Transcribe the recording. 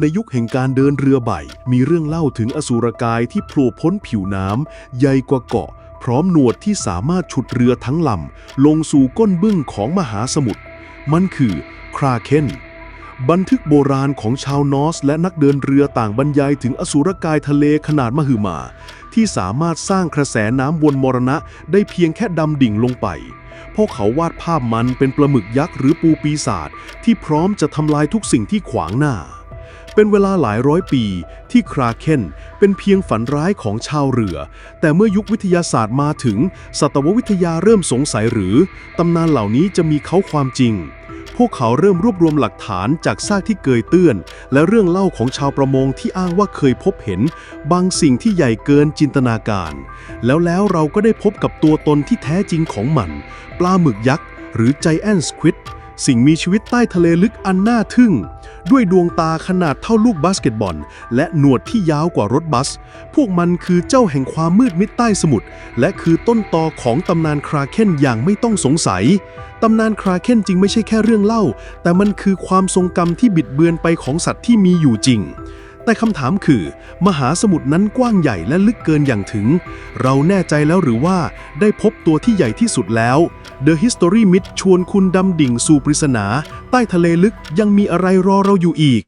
ในยุคแห่งการเดินเรือใบ มีเรื่องเล่าถึงอสูรกายที่โผล่พ้นผิวน้ำใหญ่กว่าเกาะ พร้อมหนวดที่สามารถฉุดเรือทั้งลำ ลงสู่ก้นบึ้งของมหาสมุทร มันคือคราเคนบันทึกโบราณของชาวนอร์สและนักเดินเรือต่างบรรยายถึงอสูรกายทะเลขนาดมหึมา ที่สามารถสร้างกระแสน้ำวนมรณะได้เพียงแค่ดำดิ่งลงไป พวกเขาวาดภาพมันเป็นปลาหมึกยักษ์หรือปูปีศาจที่พร้อมจะทำลายทุกสิ่งที่ขวางหน้า เป็นเวลาหลายร้อยปีที่คราเคนเป็นเพียงฝันร้ายของชาวเรือ แต่เมื่อยุควิทยาศาสตร์มาถึง สัตววิทยาเริ่มสงสัยหรือ ตำนานเหล่านี้จะมีเขาความจริง พวกเขาเริ่มรวบรวมหลักฐานจากซากที่เกยเตื้อนและเรื่องเล่าของชาวประมงที่อ้างว่าเคยพบเห็น บางสิ่งที่ใหญ่เกินจินตนาการ แล้วแล้วเราก็ได้พบกับตัวตนที่แท้จริงของมัน ปลาหมึกยักษ์หรือ Giant Squid สิ่งมีชีวิตใต้ทะเลลึกอันน่าทึ่ง ด้วยดวงตาขนาดเท่าลูกบาสเกตบอล และหนวดที่ยาวกว่ารถบัส พวกมันคือเจ้าแห่งความมืดมิดใต้สมุทรและคือต้นตอของตำนานคราเคนอย่างไม่ต้องสงสัย ตำนานคราเคนจริงไม่ใช่แค่เรื่องเล่า แต่มันคือความทรงจำที่บิดเบือนไปของสัตว์ที่มีอยู่จริง แต่คำถามคือ มหาสมุทรนั้นกว้างใหญ่และลึกเกินอย่างถึง เราแน่ใจแล้วหรือว่าได้พบตัวที่ใหญ่ที่สุดแล้ว The History Myth ชวนคุณดำดิ่งสู่ปริศนา ใต้ทะเลลึกยังมีอะไรรอเราอยู่อีก